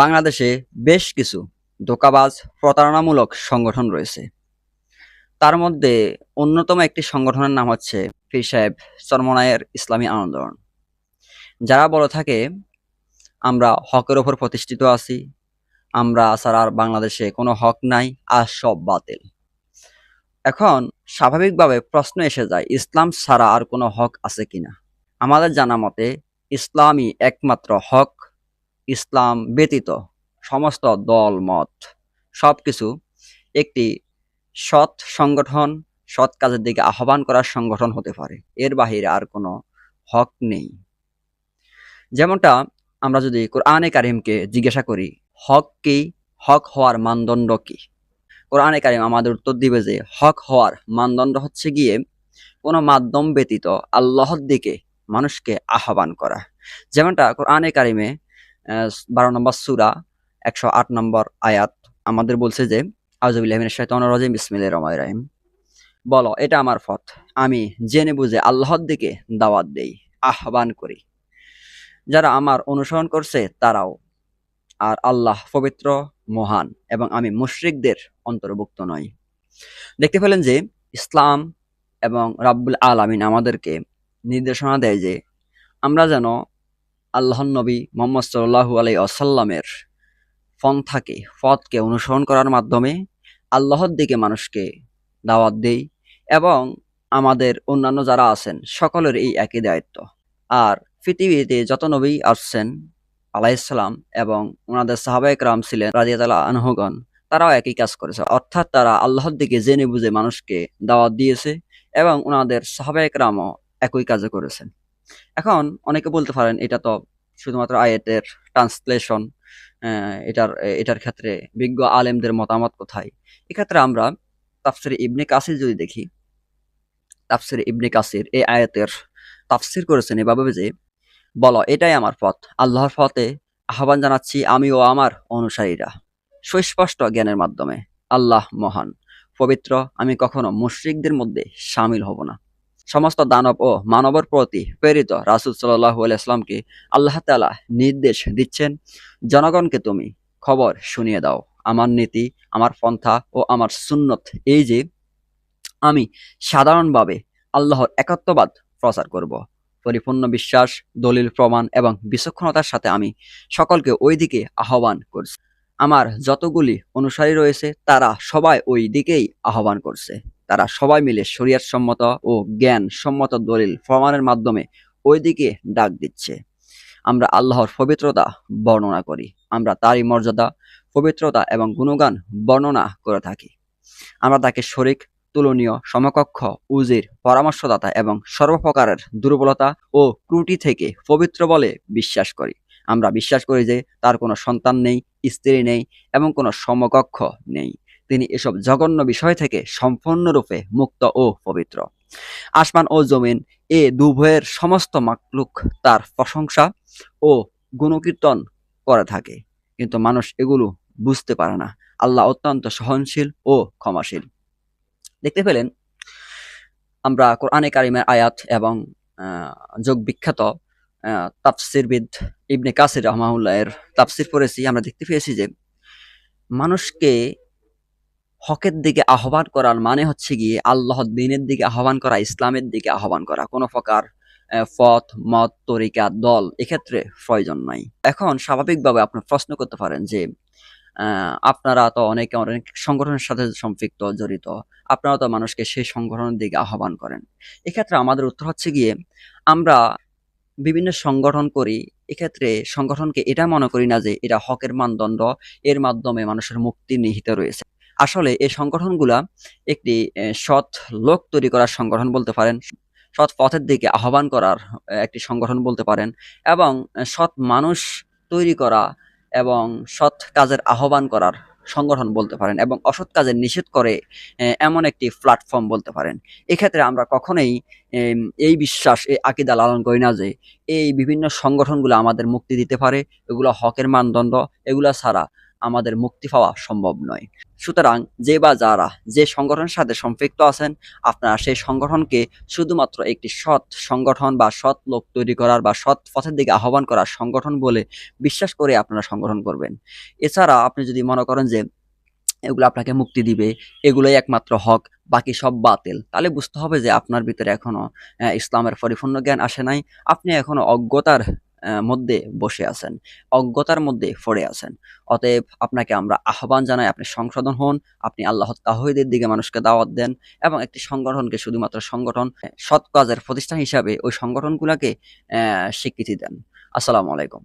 বাংলাদেশে বেশ কিছু ধোঁকাবাজ, প্রতারণামূলক সংগঠন রয়েছে। তার মধ্যে অন্যতম একটি সংগঠনের নাম হচ্ছে পীর সাহেব চরমনায়ের ইসলামী আন্দোলন। যারা বলে থাকে, আমরা হকের ওপর প্রতিষ্ঠিত আছি, আমরা ছাড়া আর বাংলাদেশে কোনো হক নাই, আর সব বাতিল। এখন স্বাভাবিকভাবে প্রশ্ন এসে যায়, ইসলাম ছাড়া আর কোনো হক আছে কিনা? আমাদের জানা মতে, ইসলামই একমাত্র হক ইসলাম ব্যতীত সমস্ত দল, মত, সবকিছু একটি সৎ সংগঠন, সৎ কাজের দিকে আহ্বান করার সংগঠন হতে পারে। এর বাহিরে আর কোনো হক নেই। যেমনটা আমরা যদি কোরআনে কারিমকে জিজ্ঞাসা করি, হক কি? হক হওয়ার মানদণ্ড কি? কোরআনে কারিম আমাদের উত্তর দিবে যে, হক হওয়ার মানদণ্ড হচ্ছে গিয়ে কোনো মাধ্যম ব্যতীত আল্লাহর দিকে মানুষকে আহ্বান করা। যেমনটা কোরআনে কারিমে বারো নম্বর সুরা, একশো আট নম্বর আয়াত। আমাদের বলছে যে আউজুবিল্লাহিমিন শাইতানির রাজিম, বিসমিল্লাহির রহমানির রহিম। বলো, এটা আমার পথ। আমি জেনে বুঝে আল্লাহর দিকে দাওয়াত দেই, আহ্বান করি। যারা আমার অনুসরণ করছে, তারাও। আর আল্লাহ পবিত্র, মহান এবং আমি মুশরিকদের অন্তর্ভুক্ত নই। দেখতে পেলেন যে, ইসলাম এবং রাব্বুল আলামিন আমাদেরকে নির্দেশনা দেয় যে, আমরা যেন আল্লাহর নবী মোহাম্মদ সাল্লাহু আলাই আসাল্লামের পন্থাকে, পথকে অনুসরণ করার মাধ্যমে আল্লাহর দিকে মানুষকে দাওয়াত দেই এবং আমাদের অন্যান্য যারা আছেন সকলের এই একই দায়িত্ব। আর পৃথিবীতে যত নবী আসছেন আলাইসালাম এবং ওনাদের সাহাবায়ক রাম ছিলেন রাজিয়াতালা আনহগণ, তারাও একই কাজ করেছে। অর্থাৎ তারা আল্লাহর দিকে জেনে বুঝে মানুষকে দাওয়াত দিয়েছে এবং ওনাদের সাহাবায়ক রামও একই কাজে করেছেন। এখন অনেকে বলতে পারেন এটা তো শুধুমাত্র আয়াতের ট্রান্সলেশন এটার এটার ক্ষেত্রে বিজ্ঞ আলেমদের মতামত কোথায়? এক্ষেত্রে আমরা তাফসির ইবনে কাসির যদি দেখি, তাফসির ইবনে কাসির এই আয়াতের তাফসির করেছেন এভাবে যে, বলো, এটাই আমার পথ, আল্লাহর পথে আহ্বান জানাচ্ছি আমি ও আমার অনুসারীরা। সুস্পষ্ট জ্ঞানের মাধ্যমে, আল্লাহ মহান, পবিত্র, আমি কখনো মুশরিকদের মধ্যে সামিল হব না। সমস্ত দানব ও মানবের প্রতি প্রেরিত রাসুল সাল্লাহ আলাইসলামকে আল্লাহ তালা নির্দেশ দিচ্ছেন, জনগণকে তুমি খবর শুনিয়ে দাও। আমার নীতি, আমার পন্থা ও আমার সুন্নত এই যে, আমি সাধারণভাবে আল্লাহর একাত্মবাদ প্রচার করব। পরিপূর্ণ বিশ্বাস, দলিল, প্রমাণ এবং বিচক্ষণতার সাথে আমি সকলকে ওই দিকে আহ্বান করছি। আমার যতগুলি অনুসারী রয়েছে, তারা সবাই ওই দিকেই আহ্বান করছে। তারা সবাই মিলে শরিয়াত সম্মত ও জ্ঞান সম্মত দলিল প্রমাণের মাধ্যমে ওই দিকে ডাক দিচ্ছে। আমরা আল্লাহর পবিত্রতা বর্ণনা করি। আমরা তারই মর্যাদা, পবিত্রতা এবং গুণগান বর্ণনা করে থাকি। আমরা তাকে শরিক, তুলনীয়, সমকক্ষ, উজির, পরামর্শদাতা এবং সর্বপ্রকারের দুর্বলতা ও ত্রুটি থেকে পবিত্র বলে বিশ্বাস করি। আমরা বিশ্বাস করি যে তার কোনো সন্তান নেই, স্ত্রী নেই এবং কোনো সমকক্ষ নেই। তিনি এসব জঘন্য বিষয় থেকে সম্পূর্ণরূপে মুক্ত ও পবিত্র। আসমান ও জমিন, এ দুভয়ের সমস্ত মাকলুক তার প্রশংসা ও গুণকীর্তন করে থাকে। কিন্তু মানুষ এগুলো বুঝতে পারে না। আল্লাহ অত্যন্ত সহনশীল ও ক্ষমাশীল। দেখতে পেলেন, আমরা কোরআনে কারিমের আয়াত এবং যোগ বিখ্যাত তাফসিরবিদ ইবনে কাসির রহমাউল্লাহ এর তাফসির পড়েছি। আমরা দেখতে পেয়েছি যে, মানুষকে হকের দিকে আহ্বান করার মানে হচ্ছে গিয়ে আল্লাহর দিনের দিকে আহ্বান করা, ইসলামের দিকে আহ্বান করা। কোনো প্রকার পথ, মত, তরিকা, দল এক্ষেত্রে প্রয়োজন নাই। এখন স্বাভাবিকভাবে আপনি প্রশ্ন করতে পারেন যে আপনারা তো অনেকে অনেক সংগঠনের সাথে সম্পৃক্ত, জড়িত। আপনারা তো মানুষকে সেই সংগঠনের দিকে আহ্বান করেন। এক্ষেত্রে আমাদের উত্তর হচ্ছে গিয়ে, আমরা বিভিন্ন সংগঠন করি, এক্ষেত্রে সংগঠনকে এটা মনে করি না যে এটা হকের মানদণ্ড, এর মাধ্যমে মানুষের মুক্তি নিহিত রয়েছে। আসলে এই সংগঠনগুলা একটি সৎ লোক তৈরি করার সংগঠন বলতে পারেন, সৎ পথের দিকে আহ্বান করার একটি সংগঠন বলতে পারেন এবং সৎ মানুষ তৈরি করা এবং সৎ কাজের আহ্বান করার সংগঠন বলতে পারেন এবং অসৎ কাজের নিষেধ করে এমন একটি প্ল্যাটফর্ম বলতে পারেন। এক্ষেত্রে আমরা কখনোই এই বিশ্বাস, এই আকিদা লালন করি না যে, এই বিভিন্ন সংগঠনগুলো আমাদের মুক্তি দিতে পারে, এগুলো হকের মানদণ্ড, এগুলো ছাড়া আমাদের মুক্তি পাওয়া সম্ভব নয়। সুতরাং যে বা যারা যে সংগঠনের সাথে সম্পৃক্ত আছেন, আপনারা সেই সংগঠনকে শুধুমাত্র একটি সৎ সংগঠন বা সৎ লোক তৈরি করার বা সৎ পথের দিকে আহ্বান করার সংগঠন বলে বিশ্বাস করে আপনারা সংগঠন করবেন। এছাড়া আপনি যদি মনে করেন যে এগুলো আপনাকে মুক্তি দিবে, এগুলোই একমাত্র হক, বাকি সব বাতিল, তাহলে বুঝতে হবে যে আপনার ভিতরে এখনও ইসলামের পরিপূর্ণ জ্ঞান আসে নাই। আপনি এখনও অজ্ঞতার মধ্যে বসে আছেন, অজ্ঞতার মধ্যে পড়ে আছেন। অতএব আপনাকে আমরা আহ্বান জানাই, আপনি সংশোধন হন, আপনি আল্লাহ তাহিদের দিকে মানুষকে দাওয়াত দেন এবং একটি সংগঠনকে শুধুমাত্র সংগঠন, সৎ কাজের প্রতিষ্ঠান হিসাবে ওই সংগঠনগুলোকে স্বীকৃতি দেন। আসসালামু আলাইকুম।